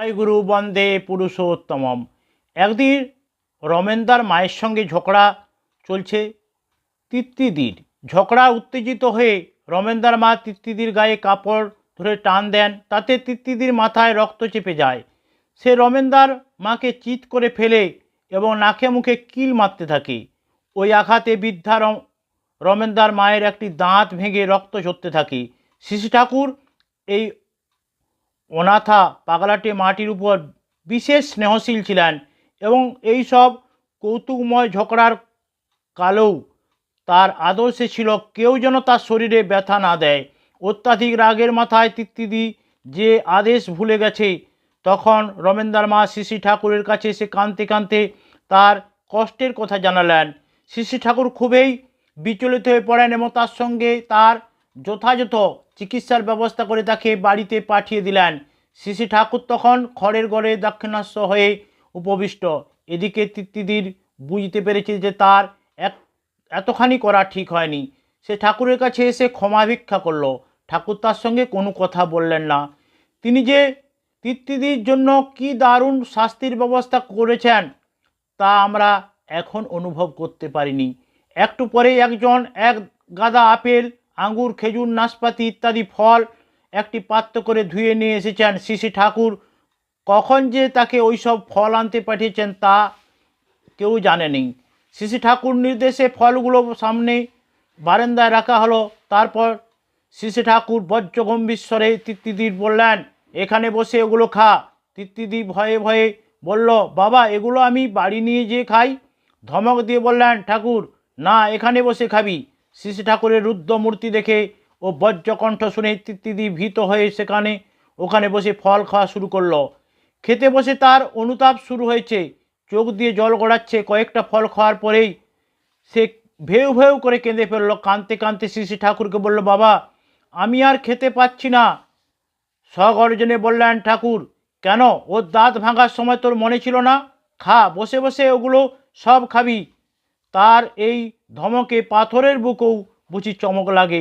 জয় গুরু, বন্দে পুরুষোত্তমম। একদিন রমেনদার মায়ের সঙ্গে ঝগড়া চলছে, তিত্তিদির। ঝগড়া উত্তেজিত হয়ে রমেনদার মা তিত্তিদির গায়ে কাপড় ধরে টান দেন, তাতে তিত্তিদির মাথায় রক্ত চেপে যায়। সে রমেনদার মাকে চিৎ করে ফেলে এবং নাকে মুখে কিল মারতে থাকে। ওই আঘাতে বৃদ্ধা রম- রমেনদার মায়ের একটি দাঁত ভেঙে রক্ত ঝরতে থাকে। শিশু ঠাকুর এই অনাথা পাগলাটে মাটির উপর বিশেষ স্নেহশীল ছিলেন এবং এই সব কৌতুকময় ঝগড়ার কালেও তার আদর্শে ছিল কেউ যেন তার শরীরে ব্যথা না দেয়। অত্যাধিক রাগের মাথায় তিত্তিদি যে আদেশ ভুলে গেছে, তখন রমেনদার মা শিশি ঠাকুরের কাছে এসে কাঁদতে কাঁদতে তার কষ্টের কথা জানালেন। শিশি ঠাকুর খুবই বিচলিত হয়ে পড়েন এবং তার সঙ্গে তার যথাযথ চিকিৎসার ব্যবস্থা করে তাকে বাড়িতে পাঠিয়ে দিলেন। শিশি ঠাকুর তখন খড়ের গড়ে দাক্ষিণাস্য হয়ে উপবিষ্ট। এদিকে তিত্তিদির বুঝতে পেরেছে যে তার এক, এতখানি করা ঠিক হয়নি। সে ঠাকুরের কাছে এসে ক্ষমা ভিক্ষা করল। ঠাকুর তার সঙ্গে কোনো কথা বললেন না। তিনি যে তিত্তিদির জন্য কি দারুণ শাস্তির ব্যবস্থা করেছেন, তা আমরা এখন অনুভব করতে পারিনি। একটু পরে একজন এক গাদা আপেল আঙ্গুর, খেজুর, নাশপাতি ইত্যাদি ফল একটি পাত্র করে ধুয়ে নিয়ে এসেছেন শিশি ঠাকুর। কখন যে তাকে ওই সব ফল আনতে পাঠিয়েছেন তা কেউ জানেনি। শ্রী ঠাকুর নির্দেশে ফলগুলো সামনে বারান্দায় রাখা হলো। তারপর শ্রী ঠাকুর বজ্র গম্ভীর তিত্তিদির বললেন, এখানে বসে এগুলো খা। তিত্তিদি ভয়ে ভয়ে বলল, বাবা, এগুলো আমি বাড়ি নিয়ে যেয়ে খাই। ধমক দিয়ে বললেন, ঠাকুর, না, এখানে বসে খাবি। শিশি ঠাকুরের রুদ্র মূর্তি দেখে ও বজ্রকণ্ঠ শুনে তিত্তিদি ভীত হয়ে সেখানে, ওখানে বসে ফল খাওয়া শুরু করল। খেতে বসে তার অনুতাপ শুরু হয়েছে। চোখ দিয়ে জল গড়াচ্ছে। কয়েকটা ফল খাওয়ার পরেই সে ভেউ ভেউ করে কেঁদে ফেলল। কাঁদতে কাঁদতে শ্রী ঠাকুরকে বলল, বাবা, আমি আর খেতে পাচ্ছি না। সগর্জনে বললেন, ঠাকুর, কেন? ওর দাঁত ভাঙার সময় তোর মনে ছিল না? খা, বসে বসে ওগুলো সব খাবি। তার এই ধমকে পাথরের বুকেও বুঝি চমক লাগে।